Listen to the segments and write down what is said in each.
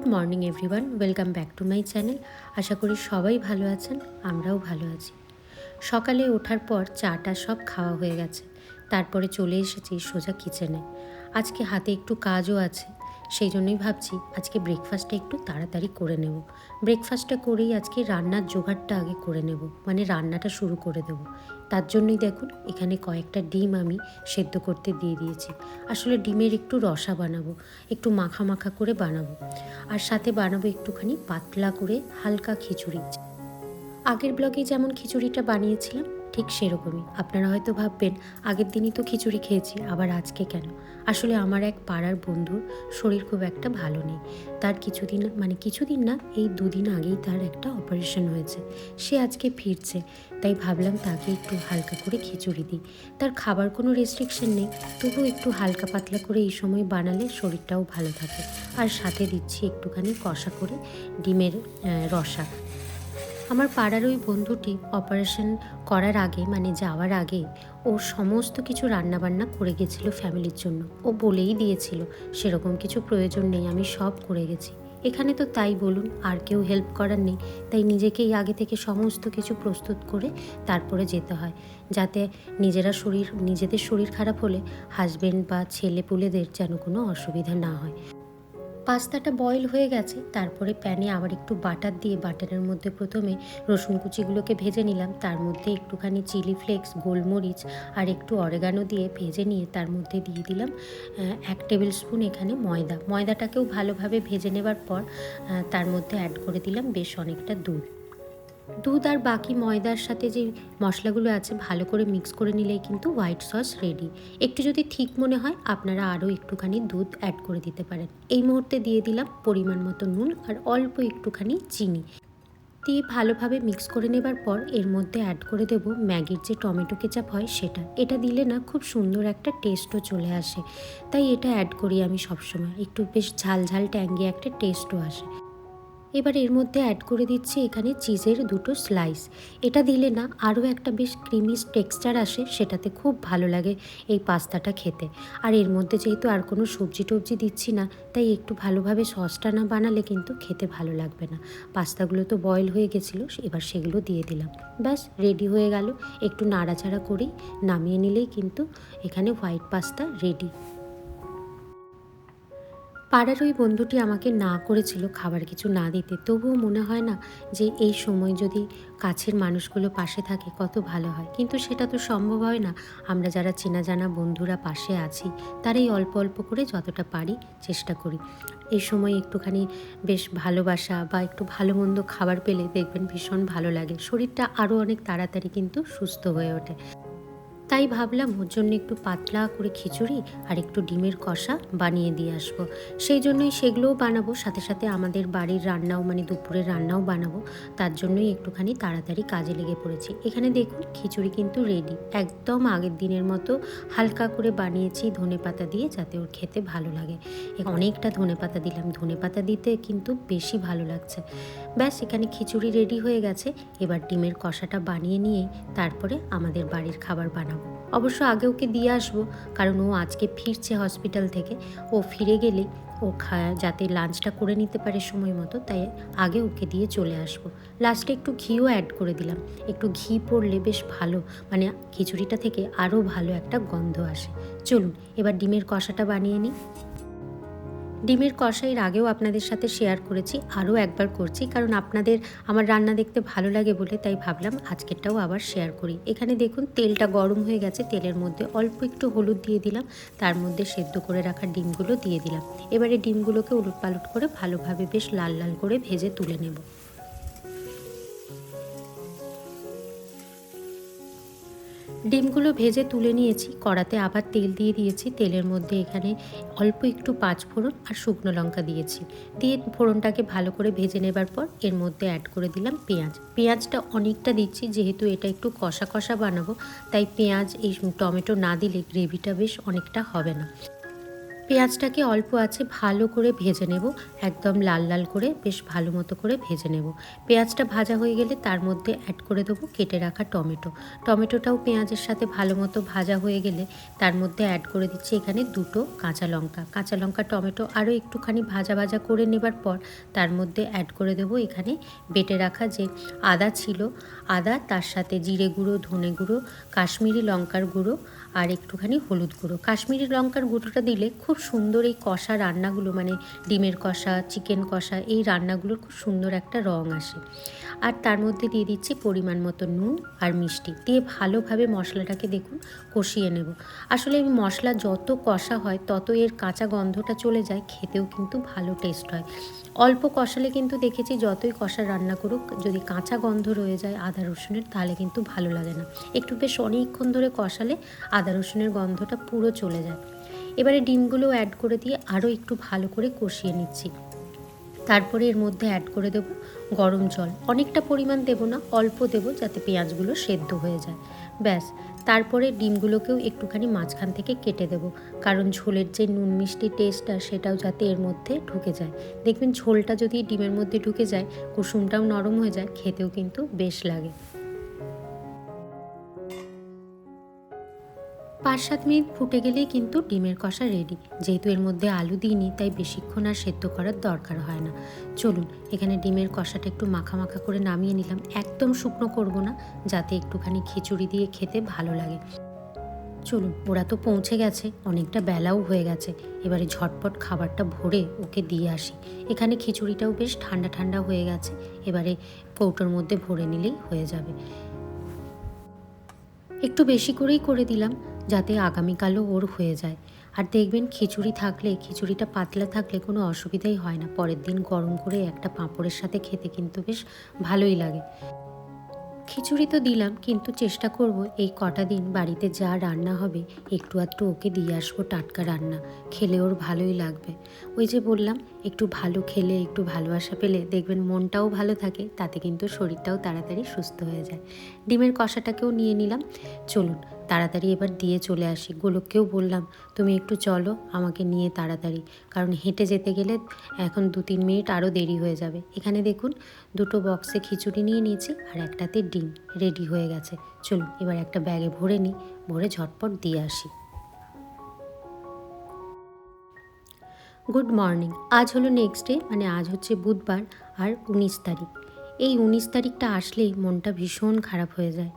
Good morning everyone, welcome back to my channel. আশা করি সবাই ভালো আছেন, আমরাও ভালো আছি। সকালে ওঠার পর চাটা সব খাওয়া হয়ে গেছে। তারপরে চলে এসেছি সোজা কিচেনে আজকে হাতে একটু কাজও আছে। সেই জন্যই ভাবছি আজকে ব্রেকফাস্টটা একটু তাড়াতাড়ি করে নেব। ব্রেকফাস্টটা করেই আজকে রান্নার জোগাড়টা আগে করে নেব মানে রান্নাটা শুরু করে দেব। তার জন্যই দেখুন, এখানে কয়েকটা ডিম আমি সেদ্ধ করতে দিয়ে দিয়েছি। আসলে ডিমের একটু রসা বানাবো, একটু মাখা মাখা করে বানাবো। আর সাথে বানাবো একটুখানি পাতলা করে হালকা খিচুড়ি। আগের ব্লগে যেমন খিচুড়িটা বানিয়েছিলাম ঠিক সেরকমই। আপনারা হয়তো ভাববেন, আগের দিনই তো খিচুড়ি খেয়েছি, আবার আজকে কেন? আসলে আমার এক পাড়ার বন্ধুর শরীর খুব একটা ভালো নেই। তার কিছুদিন মানে কিছুদিন না, এই দুদিন আগেই তার একটা অপারেশন হয়েছে। সে আজকে ফিরছে, তাই ভাবলাম তাকে একটু হালকা করে খিচুড়ি দিই। তার খাবার কোনো রেস্ট্রিকশন নেই, তবুও একটু হালকা পাতলা করে এই সময় বানালে শরীরটাও ভালো থাকে। আর সাথে দিচ্ছি একটুখানি কষা করে ডিমের রসা। আমার পাড়ার ওই বন্ধুটি অপারেশন করার আগে মানে যাওয়ার আগে, ও সমস্ত কিছু রান্নাবান্না করে গেছিল ফ্যামিলির জন্য। ও বলেই দিয়েছিল, সেরকম কিছু প্রয়োজন নেই, আমি সব করে গেছি। এখানে তো তাই বলুন, আর কেউ হেল্প করার নেই। তাই নিজেকেই আগে থেকে সমস্ত কিছু প্রস্তুত করে তারপরে যেতে হয়। যাতে নিজেরা শরীর, নিজেদের শরীর খারাপ হলে হাজবেন্ড বা ছেলে পুলেদের যেন কোনো অসুবিধা না হয়। পাস্তাটা বয়েল হয়ে গেছে, তারপরে প্যানে আবার একটু বাটার দিয়ে বাটারের মধ্যে প্রথমে রসুন কুচিগুলোকে ভেজে নিলাম, তার মধ্যে একটুখানি চিলি ফ্লেক্স গোলমরিচ আর একটু অরেগানো দিয়ে ভেজে নিয়ে তার মধ্যে দিয়ে দিলাম এক টেবিল স্পুন এখানে ময়দা। ময়দাটাকেও ভালোভাবে ভেজে নেবার পর তার মধ্যে অ্যাড করে দিলাম বেশ অনেকটা দুধ। দুধ আর বাকি ময়দার সাথে যে মশলাগুলো আছে, ভালো করে মিক্স করে নিলেই কিন্তু হোয়াইট সস রেডি একটু যদি ঠিক মনে হয়, আপনারা আরও একটুখানি দুধ অ্যাড করে দিতে পারেন। এই মুহূর্তে দিয়ে দিলাম পরিমাণ মতো নুন আর অল্প একটুখানি চিনি। দিয়ে ভালোভাবে মিক্স করে নেবার পর এর মধ্যে অ্যাড করে দেব ম্যাগির যে টমেটো কেচাপ হয় সেটা। এটা দিলে না খুব সুন্দর একটা টেস্টও চলে আসে। তাই এটা অ্যাড করি আমি সবসময়। একটু বেশ ঝাল ঝাল ট্যাঙ্গি একটা টেস্টও আসে। এবার এর মধ্যে অ্যাড করে দিচ্ছি এখানে চিজের দুটো স্লাইস এটা দিলে না আরও একটা বেশ ক্রিমি টেক্সচার আসে, সেটাতে খুব ভালো লাগে এই পাস্তাটা খেতে। আর এর মধ্যে যেহেতু আর কোনো সবজি টবজি দিচ্ছি না, তাই একটু ভালোভাবে সসটা না বানালে কিন্তু খেতে ভালো লাগবে না। পাস্তাগুলো তো বয়েল হয়ে গেছিল এবার সেগুলো দিয়ে দিলাম। ব্যাস রেডি হয়ে গেল। একটু নাড়াচাড়া করেই নামিয়ে নিলেই কিন্তু এখানে হোয়াইট পাস্তা রেডি পাড়ার ওই বন্ধুটি আমাকে না করেছিল খাবার কিছু না দিতে। তবুও মনে হয় না যে এই সময় যদি কাছের মানুষগুলো পাশে থাকে কত ভালো হয়। কিন্তু সেটা তো সম্ভব হয় না। আমরা যারা চেনা জানা বন্ধুরা পাশে আছি, তারাই অল্প অল্প করে যতটা পারি চেষ্টা করি। এই সময় একটুখানি বেশ ভালোবাসা বা একটু ভালো মন্দ খাবার পেলে দেখবেন ভীষণ ভালো লাগে। শরীরটা আরও অনেক তাড়াতাড়ি কিন্তু সুস্থ হয়ে ওঠে। তাই ভাবলাম ওর জন্য একটু পাতলা করে খিচুড়ি আর একটু ডিমের কষা বানিয়ে দিয়ে আসব। সেই জন্যই সেগুলোও বানাবো, সাথে সাথে আমাদের বাড়ির রান্নাও মানে দুপুরের রান্নাও বানাবো। তার জন্যই একটুখানি তাড়াতাড়ি কাজে লেগে পড়েছি। এখানে দেখুন খিচুড়ি কিন্তু রেডি একদম আগের দিনের মতো হালকা করে বানিয়েছি ধনে পাতা দিয়ে যাতে ওর খেতে ভালো লাগে। অনেকটা ধনে পাতা দিলাম, ধনে পাতা দিতে কিন্তু বেশি ভালো লাগছে। ব্যাস, এখানে খিচুড়ি রেডি হয়ে গেছে। এবার ডিমের কষাটা বানিয়ে নিয়েই তারপরে আমাদের বাড়ির খাবার বানাবো। অবশ্য আগে ওকে দিয়ে আসব, কারণ ও আজকে ফিরছে হসপিটাল থেকে। ও ফিরে গেলে ও খা, যাতে লাঞ্চটা করে নিতে পারে সময় মতো, তাই আগে ওকে দিয়ে চলে আসব। লাস্টে একটু ঘিও অ্যাড করে দিলাম। একটু ঘি পড়লে বেশ ভালো মানে খিচুড়িটা থেকে আরও ভালো একটা গন্ধ আসে। চলুন, এবার ডিমের কষাটা বানিয়ে নিই। ডিমের কষাইয়ের আগেও আপনাদের সাথে শেয়ার করেছি, আরও একবার করছি, কারণ আপনাদের আমার রান্না দেখতে ভালো লাগে বলে তাই ভাবলাম আজকেরটাও আবার শেয়ার করি। এখানে দেখুন তেলটা গরম হয়ে গেছে, তেলের মধ্যে অল্প একটু হলুদ দিয়ে দিলাম, তার মধ্যে সেদ্ধ করে রাখা ডিমগুলো দিয়ে দিলাম। এবারে ডিমগুলোকে উলট পালট করে ভালোভাবে বেশ লাল লাল করে ভেজে তুলে নেব। ডিমগুলো ভেজে তুলে নিয়েছি। কড়াতে আবার তেল দিয়ে দিয়েছি। তেলের মধ্যে এখানে অল্প একটু পাঁচ ফোড়ন আর শুকনো লঙ্কা দিয়েছি। দিয়ে ফোড়নটাকে ভালো করে ভেজে নেবার পর এর মধ্যে অ্যাড করে দিলাম পেঁয়াজ। পেঁয়াজটা অনেকটা দিচ্ছি, যেহেতু এটা একটু কষা কষা বানাবো, তাই পেঁয়াজ, এই টমেটো না দিলে গ্রেভিটা বেশ অনেকটা হবে না। পেঁয়াজটাকে অল্প আছে ভালো করে ভেজে নেব, একদম লাল লাল করে, বেশ ভালো মতো করে ভেজে নেব। পেঁয়াজটা ভাজা হয়ে গেলে তার মধ্যে অ্যাড করে দেবো কেটে রাখা টমেটো। টমেটোটাও পেঁয়াজের সাথে ভালো মতো ভাজা হয়ে গেলে তার মধ্যে অ্যাড করে দিচ্ছি এখানে দুটো কাঁচা লঙ্কা। কাঁচা লঙ্কা, টমেটো আরও একটুখানি ভাজা ভাজা করে নেবার পর তার মধ্যে অ্যাড করে দেবো এখানে বেটে রাখা যে আদা ছিল, আদা, তার সাথে জিরে গুঁড়ো, ধনে গুঁড়ো, কাশ্মীরি লঙ্কার গুঁড়ো আর একটুখানি হলুদ গুঁড়ো। কাশ্মীরি লঙ্কার গুঁড়োটা দিলে খুব সুন্দর এই কষা রান্নাগুলো মানে ডিমের কষা, চিকেন কষা, এই রান্নাগুলোর খুব সুন্দর একটা রং আসে। আর তার মধ্যে দিয়ে দিচ্ছি পরিমাণ মতো নুন আর মিষ্টি। দিয়ে ভালোভাবে মশলাটাকে দেখুন কষিয়ে নেব। আসলে এই মশলা যত কষা হয়, তত এর কাঁচা গন্ধটা চলে যায়, খেতেও কিন্তু ভালো টেস্ট হয়। অল্প কষালে কিন্তু দেখেছি যতই কষা রান্না করুক, যদি কাঁচা গন্ধ রয়ে যায় আদা রসুনের, তাহলে কিন্তু ভালো লাগে না। একটু বেশ অনেকক্ষণ ধরে কষালে আদা রসুনের গন্ধটা পুরো চলে যায়। এবারে ডিমগুলো অ্যাড করে দিয়ে আরও একটু ভালো করে কষিয়ে নিচ্ছি। তারপরে এর মধ্যে অ্যাড করে দেব গরম জল। অনেকটা পরিমাণ দেব না, অল্প দেব যাতে পেঁয়াজগুলো সেদ্ধ হয়ে যায়। ব্যাস, তারপরে ডিমগুলোকেও একটুখানি মাঝখান থেকে কেটে দেব। কারণ ঝোলের যে নুন মিষ্টি টেস্টটা সেটাও যাতে এর মধ্যে ঢুকে যায়। দেখবেন ঝোলটা যদি ডিমের মধ্যে ঢুকে যায়, কুসুমটাও নরম হয়ে যায়, খেতেও কিন্তু বেশ লাগে। পাঁচ সাত মিনিট ফুটে গেলেই কিন্তু ডিমের কষা রেডি যেহেতু এর মধ্যে আলু দিইনি, তাই বেশিক্ষণ আর সেদ্ধ করার দরকার হয় না। চলুন, এখানে ডিমের কষাটা একটু মাখা মাখা করে নামিয়ে নিলাম। একদম শুকনো করব না, যাতে একটুখানি খিচুড়ি দিয়ে খেতে ভালো লাগে। চলুন, ওরা তো পৌঁছে গেছে, অনেকটা বেলাও হয়ে গেছে। এবারে ঝটপট খাবারটা ভরে ওকে দিয়ে আসি। এখানে খিচুড়িটাও বেশ ঠান্ডা ঠান্ডা হয়ে গেছে। এবারে কৌটোর মধ্যে ভরে নিলেই হয়ে যাবে। একটু বেশি করেই করে দিলাম। যাতে আগামীকালও ওর হয়ে যায়। আর দেখবেন খিচুড়ি থাকলে, খিচুড়িটা পাতলা থাকলে কোনো অসুবিধাই হয় না। পরের দিন গরম করে একটা পাঁপড়ের সাথে খেতে কিন্তু বেশ ভালোই লাগে। খিচুড়ি তো দিলাম, কিন্তু চেষ্টা করব এই কটা দিন বাড়িতে যা রান্না হবে, একটু আধটু ওকে দিয়ে আসব টাটকা রান্না। খেলে ওর ভালোই লাগবে। ওই যে বললাম, একটু ভালো খেলে, একটু ভালোবাসা পেলে দেখবেন মনটাও ভালো থাকে, তাতে কিন্তু শরীরটাও তাড়াতাড়ি সুস্থ হয়ে যায়। ডিমের কষাটাকেও নিয়ে নিলাম। চলুন তাড়াতাড়ি এবার দিয়ে চলে আসি। গোলককেও বললাম, তুমি একটু চলো, আমাকে নিয়ে তাড়াতাড়ি। কারণ হেঁটে যেতে গেলে এখন দু তিন মিনিট আরও দেরি হয়ে যাবে। এখানে দেখুন, দুটো বক্সে খিচুড়ি নিয়ে নিয়েছি আর একটাতে ডিম রেডি হয়ে গেছে। চলুন, এবার একটা ব্যাগে ভরে নিই, ভরে ঝটপট দিয়ে আসি। গুড মর্নিং, আজ হলো নেক্সট ডে মানে আজ হচ্ছে বুধবার আর উনিশ তারিখ। এই উনিশ তারিখটা আসলেই মনটা ভীষণ খারাপ হয়ে যায়।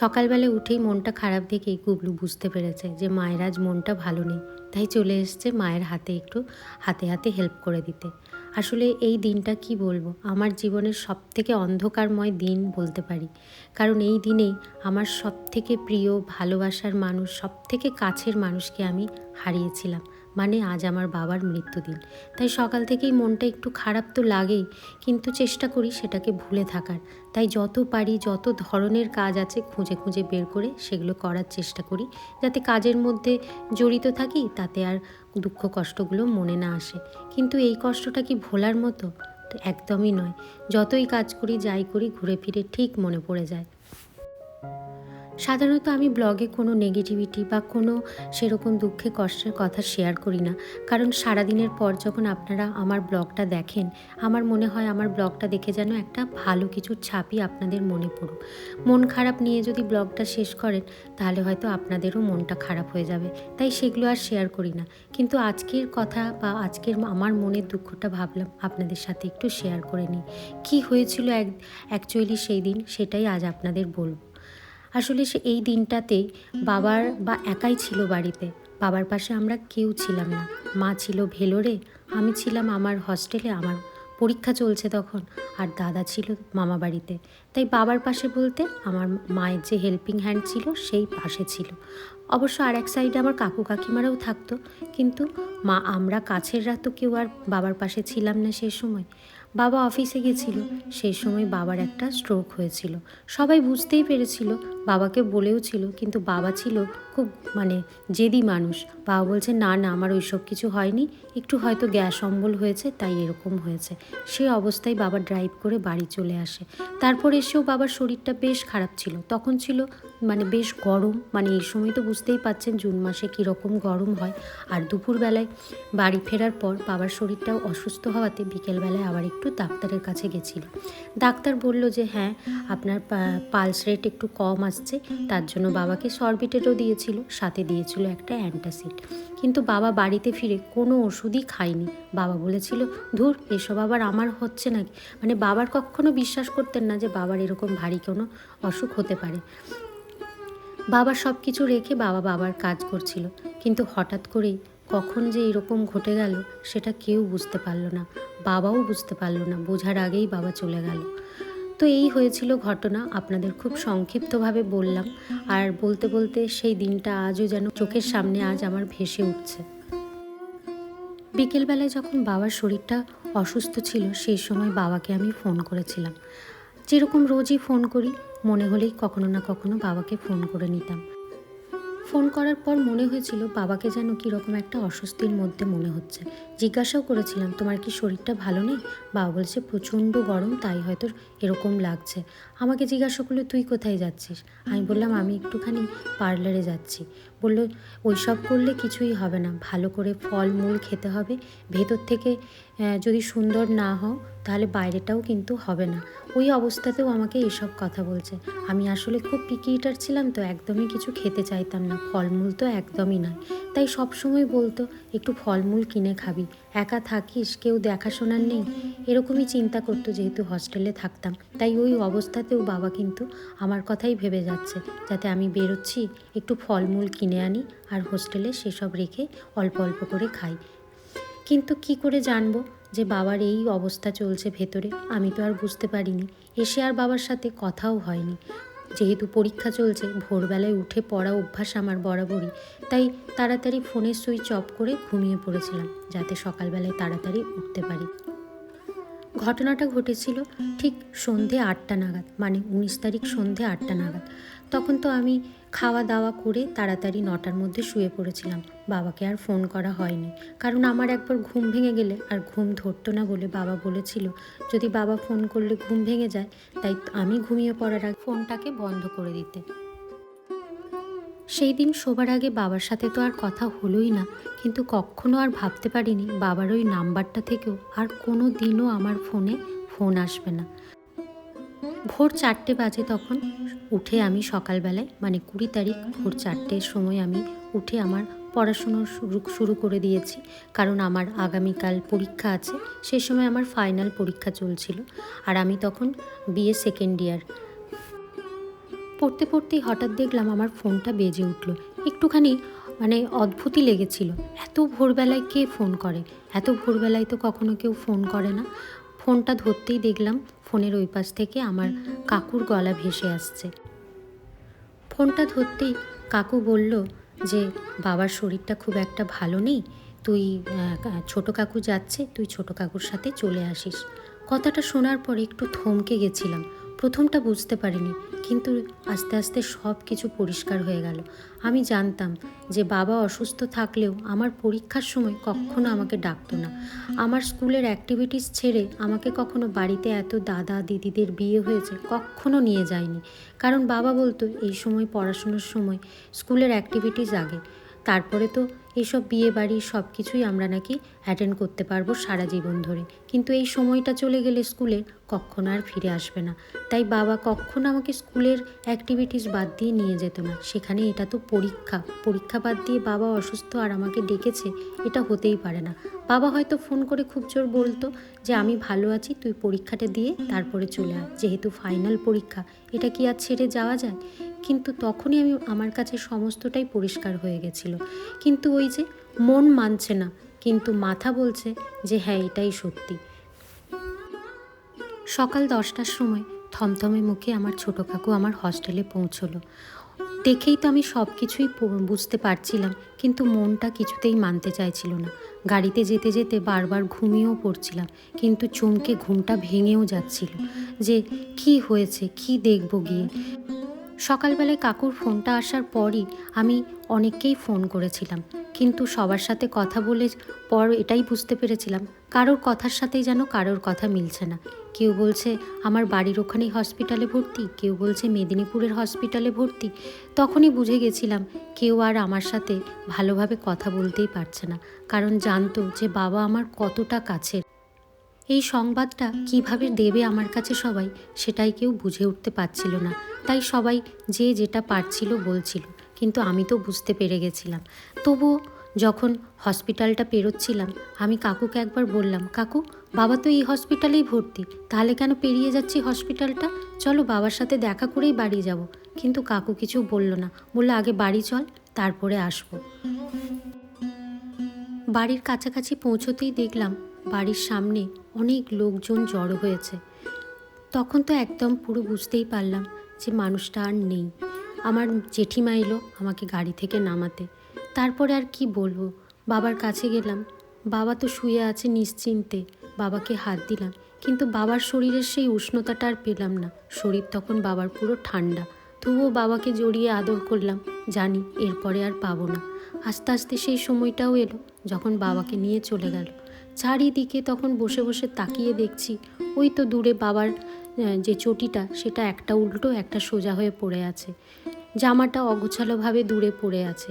সকালবেলা উঠেই মনটা খারাপ দেখেই গুবলু বুঝতে পেরেছে যে মায়ের আজ মনটা ভালো নেই। তাই চলে এসছে মায়ের হাতে একটু হাতে হাতে হেল্প করে দিতে। আসলে এই দিনটা কি বলব? আমার জীবনের সব থেকে অন্ধকারময় দিন বলতে পারি। কারণ এই দিনেই আমার সব থেকে প্রিয়, ভালোবাসার মানুষ সব থেকে কাছের মানুষকে আমি হারিয়েছিলাম। মানে আজ আমার বাবার মৃত্যুদিন। তাই সকাল থেকেই মনটা একটু খারাপ তো লাগেই, কিন্তু চেষ্টা করি সেটাকে ভুলে থাকার। তাই যত পারি, যত ধরনের কাজ আছে খুঁজে খুঁজে বের করে সেগুলো করার চেষ্টা করি, যাতে কাজের মধ্যে জড়িত থাকি, তাতে আর দুঃখ কষ্টগুলো মনে না আসে। কিন্তু এই কষ্টটা কি ভোলার মতো? একদমই নয়। যতই কাজ করি, যাই করি, ঘুরে ফিরে ঠিক মনে পড়ে যায়। সাধারণত আমি ব্লগে কোনো নেগেটিভিটি বা কোনো সেরকম দুঃখে, কষ্টের কথা শেয়ার করি না। কারণ সারাদিনের পর যখন আপনারা আমার ব্লগটা দেখেন, আমার মনে হয় আমার ব্লগটা দেখে যেন একটা ভালো কিছু ছাপই আপনাদের মনে পড়ুক। মন খারাপ নিয়ে যদি ব্লগটা শেষ করেন, তাহলে হয়তো আপনাদেরও মনটা খারাপ হয়ে যাবে। তাই সেগুলো আর শেয়ার করি না। কিন্তু আজকের কথা বা আজকের আমার মনের দুঃখটা ভাবলাম, আপনাদের সাথে একটু শেয়ার করে নিই। কী হয়েছিল এক অ্যাকচুয়ালি সেই দিন, সেটাই আজ আপনাদের বলব। আসলে সে এই দিনটাতেই বাবার বা একাই ছিল বাড়িতে। বাবার পাশে আমরা কেউ ছিলাম না। মা ছিল ভেলোরে, আমি ছিলাম আমার হস্টেলে। আমার পরীক্ষা চলছে তখন, আর দাদা ছিল মামা বাড়িতে। তাই বাবার পাশে বলতে আমার মায়ের যে হেল্পিং হ্যান্ড ছিল, সেই পাশে ছিল। অবশ্য আর এক সাইডে আমার কাকু কাকিমারাও থাকতো। কিন্তু মা, আমরা কাছেররা তো কেউ আর বাবার পাশে ছিলাম না সেই সময়। বাবা অফিসে গেছিল। সেই সময় বাবার একটা স্ট্রোক হয়েছিল। সবাই বুঝতেই পেরেছিল, বাবাকে বলেও ছিল, কিন্তু বাবা ছিল খুব মানে জেদি মানুষ। বাবা বলছে, না না, আমার ওইসব কিছু হয়নি। একটু হয়তো গ্যাস অম্বল হয়েছে, তাই এরকম হয়েছে। সেই অবস্থায় বাবা ড্রাইভ করে বাড়ি চলে আসে। তারপর এসেও বাবার শরীরটা বেশ খারাপ ছিল। তখন ছিল মানে বেশ গরম। মানে এই সময় তো বুঝতেই পাচ্ছেন জুন মাসে কীরকম গরম হয়। আর দুপুরবেলায় বাড়ি ফেরার পর বাবার শরীরটাও অসুস্থ হওয়াতে বিকেলবেলায় আবার একটু ডাক্তারের কাছে গেছিল। ডাক্তার বলল যে হ্যাঁ আপনার পালস রেট একটু কম আসছে, তার জন্য বাবাকে সরবিটেরও দিয়েছিল, সাথে দিয়েছিল একটা অ্যান্টাসিড। কিন্তু বাবা বাড়িতে ফিরে কোনো ওষুধই খায়নি। বাবা বলেছিল, ধুর, এসব আবার আমার হচ্ছে নাকি? মানে বাবার কখনো বিশ্বাস করতেন না যে বাবার এরকম ভারী কোনো অসুখ হতে পারে। বাবা সব কিছু রেখে বাবা বাবার কাজ করছিল। কিন্তু হঠাৎ করেই কখন যে এরকম ঘটে গেল, সেটা কেউ বুঝতে পারল না, বাবাও বুঝতে পারল না, বোঝার আগেই বাবা চলে গেল। তো এই হয়েছিল ঘটনা, আপনাদের খুব সংক্ষিপ্তভাবে বললাম, আর বলতে বলতে সেই দিনটা আজও যেন চোখের সামনে আজ আমার ভেসে উঠছে। বিকেলবেলায় যখন বাবার শরীরটা অসুস্থ ছিল, সেই সময় বাবাকে আমি ফোন করেছিলাম। যেরকম রোজই ফোন করি, মনে হলেই কখনো না কখনো বাবাকে ফোন করে নিতাম। ফোন করার পর মনে হয়েছিল বাবাকে যেন কীরকম একটা অস্বস্তির মধ্যে মনে হচ্ছে। জিজ্ঞাসাও করেছিলাম, তোমার কি শরীরটা ভালো নেই? বাবা বলছে, প্রচণ্ড গরম, তাই হয়তো এরকম লাগছে। আমাকে জিজ্ঞাসা করলে, তুই কোথায় যাচ্ছিস? আমি বললাম, আমি একটুখানি পার্লারে যাচ্ছি। বলল ওইসব করলে কিছুই হবে না। ভালো করে ফল মূল খেতে হবে। ভেতর থেকে যদি সুন্দর না হও, তাহলে বাইরেটাও কিন্তু হবে না। ওই অবস্থাতেও আমাকে এসব কথা বলছে। আমি আসলে খুব পিকিটার ছিলাম তো একদমই কিছু খেতে চাইতাম না। ফলমূল তো একদমই নয়। তাই সবসময় বলতো, একটু ফলমূল কিনে খাবি। একা থাকিস, কেউ দেখাশোনার নেই। এরকমই চিন্তা করতো যেহেতু হস্টেলে থাকতাম। তাই ওই অবস্থাতেও বাবা কিন্তু আমার কথাই ভেবে যাচ্ছে, যাতে আমি বেরোচ্ছি, একটু ফলমূল কিনে আনি আর হোস্টেলে সেসব রেখে অল্প অল্প করে খাই। কিন্তু কি করে জানব যে বাবার এই অবস্থা চলছে ভেতরে, আমি তো আর বুঝতে পারিনি। এসে আর বাবার সাথে কথাও হয়নি। যেহেতু পরীক্ষা চলছে, ভোরবেলায় উঠে পড়া অভ্যাস আমার বরাবরই। তাই তাড়াতাড়ি ফোনের সুইচ অফ করে ঘুমিয়ে পড়েছিলাম, যাতে সকালবেলায় তাড়াতাড়ি উঠতে পারি। ঘটনাটা ঘটেছিল ঠিক সন্ধে আটটা নাগাদ মানে উনিশ তারিখ সন্ধে আটটা নাগাদ। তখন তো আমি খাওয়া দাওয়া করে তাড়াতাড়ি নটার মধ্যে শুয়ে পড়েছিলাম। বাবাকে আর ফোন করা হয়নি। কারণ আমার একবার ঘুম ভেঙে গেলে আর ঘুম ধরতো না বলে বাবা বলেছিল, যদি বাবা ফোন করলে ঘুম ভেঙে যায়, তাই আমি ঘুমিয়ে পড়ার আগে ফোনটাকে বন্ধ করে দিতে। সেই দিন শোবার আগে বাবার সাথে তো আর কথা হলোই না, কিন্তু কখনো আর ভাবতে পারিনি বাবার ওই নাম্বারটা থেকেও আর কোনো দিনও আমার ফোনে ফোন আসবে না। ভোর চারটে বাজে তখন উঠে আমি সকালবেলায় মানে কুড়ি তারিখ ভোর চারটের সময় আমি উঠে আমার পড়াশুনো শুরু শুরু করে দিয়েছি। কারণ আমার আগামীকাল পরীক্ষা আছে সেই সময় আমার ফাইনাল পরীক্ষা চলছিল। আর আমি তখন বিএ সেকেন্ড ইয়ার পড়তে পড়তেই হঠাৎ দেখলাম আমার ফোনটা বেজে উঠল। একটুখানি মানে অদ্ভুতই লেগেছিল। এত ভোরবেলায় কে ফোন করে? এত ভোরবেলায় তো কখনো কেউ ফোন করে না। ফোনটা ধরতেই দেখলাম ফোনের ওই পাশ থেকে আমার কাকুর গলা ভেসে আসছে। ফোনটা ধরতেই কাকু বলল যে, বাবার শরীরটা খুব একটা ভালো নেই, তুই ছোট কাকু যাচ্ছে, তুই ছোট কাকুর সাথে চলে আসিস। কথাটা শোনার পর একটু থমকে গেছিলাম। প্রথমটা বুঝতে পারিনি, কিন্তু আস্তে আস্তে সব কিছু পরিষ্কার হয়ে গেল। আমি জানতাম যে বাবা অসুস্থ থাকলেও আমার পরীক্ষার সময় কখনো আমাকে ডাকতো না। আমার স্কুলের অ্যাক্টিভিটিস ছেড়ে আমাকে কখনো বাড়িতে এত দাদা দিদিদের বিয়ে হয়েছে কখনো নিয়ে যায়নি। কারণ বাবা বলতো, এই সময় পড়াশোনার সময় স্কুলের অ্যাক্টিভিটিস আগে, তারপরে তো এইসব বিয়ে বাড়ি সব কিছুই আমরা নাকি অ্যাটেন্ড করতে পারব সারা জীবন ধরে। কিন্তু এই সময়টা চলে গেলে স্কুলে কখনো আর ফিরে আসবে না। তাই বাবা কখনো আমাকে স্কুলের অ্যাক্টিভিটিস বাদ দিয়ে নিয়ে যেত না। সেখানে এটা তো পরীক্ষা। পরীক্ষা বাদ দিয়ে বাবা অসুস্থ আর আমাকে ডেকেছে, এটা হতেই পারে না। বাবা হয়তো ফোন করে খুব জোর বলতো যে, আমি ভালো আছি, তুই পরীক্ষাটা দিয়ে তারপরে চলে আয়। যেহেতু ফাইনাল পরীক্ষা, এটা কি আর ছেড়ে যাওয়া যায়? কিন্তু তখনই আমি, আমার কাছে সমস্তটাই পরিষ্কার হয়ে গেছিল। কিন্তু ওই যে মন মানছে না, কিন্তু মাথা বলছে যে হ্যাঁ এটাই সত্যি। সকাল দশটার সময় থমথমে মুখে আমার ছোটো কাকু আমার হস্টেলে পৌঁছলো। দেখেই তো আমি সব কিছুই বুঝতে পারছিলাম, কিন্তু মনটা কিছুতেই মানতে চাইছিল না। গাড়িতে যেতে যেতে বারবার ঘুমিয়েও পড়ছিলাম, কিন্তু চমকে ঘুমটা ভেঙেও যাচ্ছিল যে কি হয়েছে, কি দেখব গিয়ে? সকালবেলায় কাকুর ফোনটা আসার পরই আমি অনেককেই ফোন করেছিলাম। কিন্তু সবার সাথে কথা বলে পর এটাই বুঝতে পেরেছিলাম, কারোর কথার সাথেই যেন কারোর কথা মিলছে না। কেউ বলছে, আমার বাড়ির ওখানেই হসপিটালে ভর্তি। কেউ বলছে, মেদিনীপুরের হসপিটালে ভর্তি। তখনই বুঝে গেছিলাম, কেউ আর আমার সাথে ভালোভাবে কথা বলতেই পারছে না। কারণ জানতো যে বাবা আমার কতটা কাছের। এই সংবাদটা কীভাবে দেবে আমার কাছে সবাই, সেটাই কেউ বুঝে উঠতে পারছিল না। তাই সবাই যে যেটা পারছিল বলছিল, কিন্তু আমি তো বুঝতে পেরে গেছিলাম। তবুও যখন হসপিটালটা পেরোচ্ছিলাম, আমি কাকুকে একবার বললাম, কাকু, বাবা তো এই হসপিটালেই ভর্তি, তাহলে কেন পেরিয়ে যাচ্ছি হসপিটালটা? চলো বাবার সাথে দেখা করেই বাড়ি যাব। কিন্তু কাকু কিছু বলল না, বলল, আগে বাড়ি চল, তারপরে আসব। বাড়ির কাছাকাছি পৌঁছতেই দেখলাম বাড়ির সামনে অনেক লোকজন জড়ো হয়েছে। তখন তো একদম পুরো বুঝতেই পারলাম যে মানুষটা আর নেই। আমার জেঠিমা এলো আমাকে গাড়ি থেকে নামাতে। তারপরে আর কি বলব? বাবার কাছে গেলাম। বাবা তো শুয়ে আছে নিশ্চিন্তে। বাবাকে হাত দিলাম। কিন্তু বাবার শরীরের সেই উষ্ণতাটা আর পেলাম না। শরীর তখন বাবার পুরো ঠান্ডা। তবুও বাবাকে জড়িয়ে আদর করলাম, জানি এরপরে আর পাবো না। আস্তে আস্তে সেই সময়টাও এলো যখন বাবাকে নিয়ে চলে গেল। চারিদিকে তখন বসে বসে তাকিয়ে দেখছি, ওই তো দূরে বাবার যে চটিটা, সেটা একটা উল্টো, একটা সোজা হয়ে পড়ে আছে। জামাটা অগোছালোভাবে দূরে পড়ে আছে।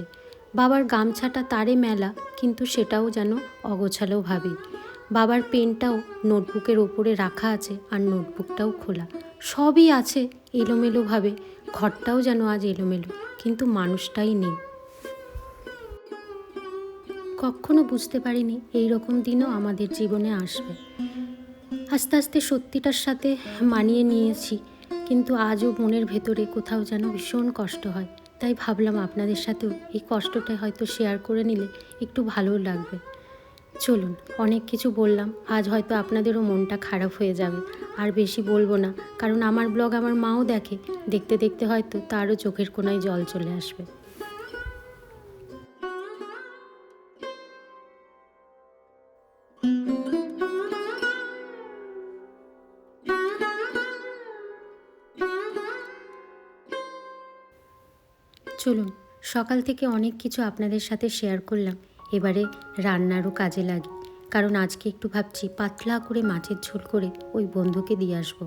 বাবার গামছাটা তারে মেলা, কিন্তু সেটাও যেন অগোছালোভাবে। বাবার পেনটাও নোটবুকের ওপরে রাখা আছে আর নোটবুকটাও খোলা। সবই আছে এলোমেলোভাবে, ঘরটাও যেন আজ এলোমেলো, কিন্তু মানুষটাই নেই। কখনো বুঝতে পারিনি এই রকম দিনও আমাদের জীবনে আসবে। আস্তে আস্তে সত্যিটার সাথে মানিয়ে নিয়েছি, কিন্তু আজও মনের ভেতরে কোথাও যেন ভীষণ কষ্ট হয়। তাই ভাবলাম আপনাদের সাথেও এই কষ্টটা হয়তো শেয়ার করে নিলে একটু ভালো লাগবে। চলুন, অনেক কিছু বললাম, আজ হয়তো আপনাদেরও মনটা খারাপ হয়ে যাবে। আর বেশি বলব না, কারণ আমার ব্লগ আমার মাও দেখে, দেখতে দেখতে হয়তো তারও চোখের কোনায় জল চলে আসবে। চলুন, সকাল থেকে অনেক কিছু আপনাদের সাথে শেয়ার করলাম। এবারে রান্নারও কাজে লাগি, কারণ আজকে একটু ভাবছি পাতলা করে মাছের ঝোল করে ওই বন্ধুকে দিয়ে আসব।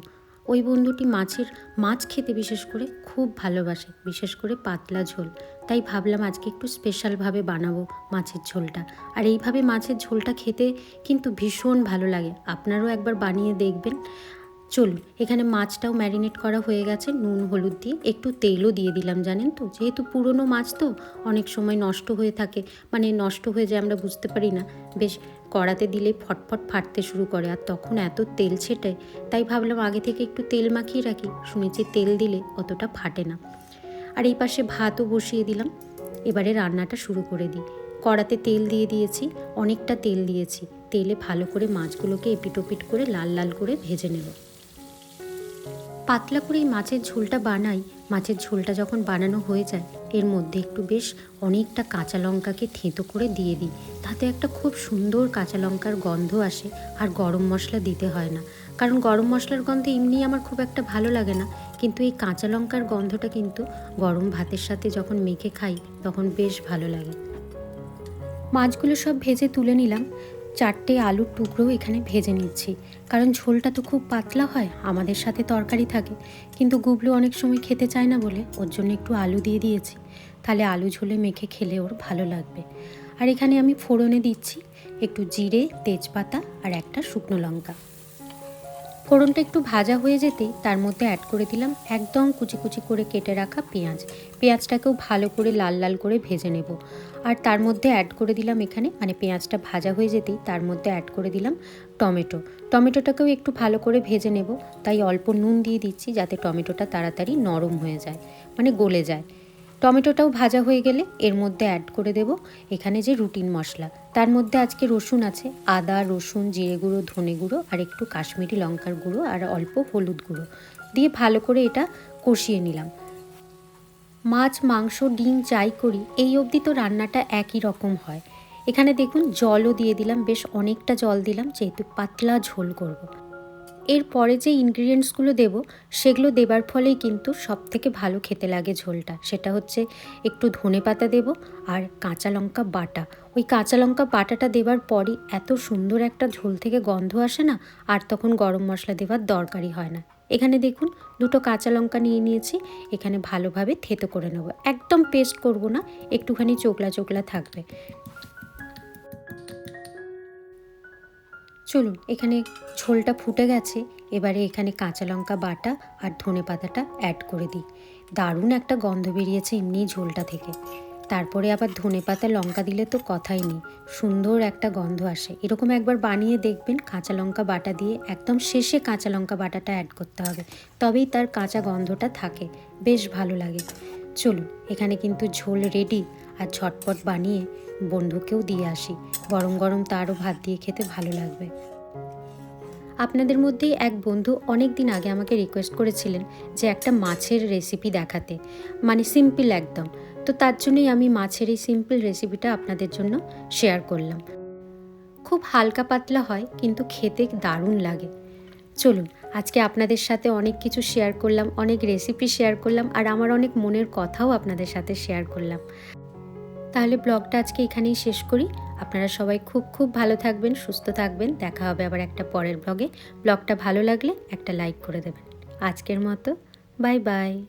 ওই বন্ধুটি মাছের মাছ খেতে বিশেষ করে খুব ভালোবাসে, বিশেষ করে পাতলা ঝোল। তাই ভাবলাম আজকে একটু স্পেশালভাবে বানাবো মাছের ঝোলটা। আর এইভাবে মাছের ঝোলটা খেতে কিন্তু ভীষণ ভালো লাগে। আপনারাও একবার বানিয়ে দেখবেন। চলুন, এখানে মাছটাও ম্যারিনেট করা হয়ে গেছে, নুন, হলুদ দিয়ে। একটু তেলও দিয়ে দিলাম, জানেন তো? যেহেতু পুরনো মাছ তো, অনেক সময় নষ্ট হয়ে থাকে। মানে নষ্ট হয়ে যায় আমরা বুঝতে পারি না। বেশ, কড়াতে দিলে ফটফট ফাটতে শুরু করে, আর তখন এত তেল ছেটে, তাই ভাবলাম আগে থেকে একটু তেল মাখিয়ে রাখি। শুনেছি তেল দিলে অতটা ফাটে না। আর এই পাশে ভাতও বসিয়ে দিলাম। এবারে রান্নাটা শুরু করে দিই। কড়াতে তেল দিয়ে দিয়েছি, অনেকটা তেল দিয়েছি। তেলে ভালো করে মাছগুলোকে এপিটোপিট করে লাল লাল করে ভেজে নেব। পাতলা করে এই মাছের ঝোলটা বানাই। মাছের ঝোলটা যখন বানানো হয়ে যায়, এর মধ্যে একটু বেশ অনেকটা কাঁচা লঙ্কাকে থেঁতো করে দিয়ে দিই। তাতে একটা খুব সুন্দর কাঁচা লঙ্কার গন্ধ আসে আর গরম মশলা দিতে হয় না। কারণ গরম মশলার গন্ধ এমনি আমার খুব একটা ভালো লাগে না। কিন্তু এই কাঁচা লঙ্কার গন্ধটা কিন্তু গরম ভাতের সাথে যখন মেখে খাই, তখন বেশ ভালো লাগে। মাছগুলো সব ভেজে তুলে নিলাম। চারটে আলুর টুকরোও এখানে ভেজে নিচ্ছি। কারণ ঝোলটা তো খুব পাতলা হয়, আমাদের সাথে তরকারি থাকে। কিন্তু গুবলু অনেক সময় খেতে চায় না বলে ওর জন্য একটু আলু দিয়ে দিয়েছি। তাহলে আলু ঝোলে মেখে খেলে ওর ভালো লাগবে। আর এখানে আমি ফোড়নে দিচ্ছি একটু জিরে, তেজপাতা আর একটা শুকনো লঙ্কা। ফোড়নটা একটু ভাজা হয়ে যেতেই তার মধ্যে অ্যাড করে দিলাম একদম কুচি কুচি করে কেটে রাখা পেঁয়াজ। পেঁয়াজটাকেও ভালো করে লাল লাল করে ভেজে নেব। আর তার মধ্যে অ্যাড করে দিলাম এখানে মানে পেঁয়াজটা ভাজা হয়ে যেতেই তার মধ্যে অ্যাড করে দিলাম টমেটো। টমেটোটাকেও একটু ভালো করে ভেজে নেব, তাই অল্প নুন দিয়ে দিচ্ছি যাতে টমেটোটা তাড়াতাড়ি নরম হয়ে যায় মানে গলে যায়। টমেটোটাও ভাজা হয়ে গেলে এর মধ্যে অ্যাড করে দেব। এখানে যে রুটিন মশলা, তার মধ্যে আজকে রসুন আছে। আদা, রসুন, জিরে গুঁড়ো, ধনে গুঁড়ো আর একটু কাশ্মীরি লঙ্কার গুঁড়ো আর অল্প হলুদ গুঁড়ো। দিয়ে ভালো করে এটা কষিয়ে নিলাম। মাছ, মাংস, ডিম যাই করি, এই অবধি তো রান্নাটা একই রকম হয়। এখানে দেখুন জলও দিয়ে দিলাম, বেশ অনেকটা জল দিলাম, যেহেতু পাতলা ঝোল করব। এরপরে যে ইনগ্রিডিয়েন্টসগুলো দেব, সেগুলো দেবার ফলেই কিন্তু সব থেকে ভালো খেতে লাগে ঝোলটা। সেটা হচ্ছে একটু ধনে পাতা দেবো আর কাঁচা লঙ্কা বাটা। ওই কাঁচা লঙ্কা বাটাটা দেবার পরই এত সুন্দর একটা ঝোল থেকে গন্ধ আসে না, আর তখন গরম মশলা দেওয়ার দরকারই হয় না। এখানে দেখুন, দুটো কাঁচা লঙ্কা নিয়ে নিয়েছি, এখানে ভালোভাবে থেতো করে নেব। একদম পেস্ট করব না, একটুখানি চোকলা চোকলা থাকবে। চলুন, এখানে ঝোলটা ফুটে গেছে। এবারে এখানে কাঁচা লঙ্কা বাটা আর ধনে পাতাটা অ্যাড করে দিই। দারুণ একটা গন্ধ বেরিয়েছে এমনি ঝোলটা থেকে। তারপরে আবার ধনে পাতা, লঙ্কা দিলে তো কথাই নেই। সুন্দর একটা গন্ধ আসে। এরকম একবার বানিয়ে দেখবেন, কাঁচা লঙ্কা বাটা দিয়ে একদম শেষে কাঁচা লঙ্কা বাটাটা অ্যাড করতে হবে। তবেই তার কাঁচা গন্ধটা থাকে। বেশ ভালো লাগে। চলুন, এখানে কিন্তু ঝোল রেডি আর ঝটপট বানিয়ে বন্ধুকেও দিয়ে আসি। গরম গরম তারও ভাত দিয়ে খেতে ভালো লাগবে। আপনাদের মধ্যেই এক বন্ধু অনেক দিন আগে আমাকে রিকোয়েস্ট করেছিলেন যে একটা মাছের রেসিপি দেখাতে। মানে সিম্পল একদম। তো তার জন্যই আমি মাছের এই সিম্পল রেসিপিটা আপনাদের জন্য শেয়ার করলাম। খুব হালকা পাতলা হয়, কিন্তু খেতে দারুণ লাগে। চলুন, আজকে আপনাদের সাথে অনেক কিছু শেয়ার করলাম, অনেক রেসিপি শেয়ার করলাম, আর আমার অনেক মনের কথাও আপনাদের সাথে শেয়ার করলাম। তাহলে ব্লগটা আজকে এখানেই শেষ করি। আপনারা সবাই খুব খুব ভালো থাকবেন, সুস্থ থাকবেন। দেখা হবে আবার একটা পরের ব্লগে। ব্লগটা ভালো লাগলে একটা লাইক করে দেবেন। আজকের মতো, বাই বাই।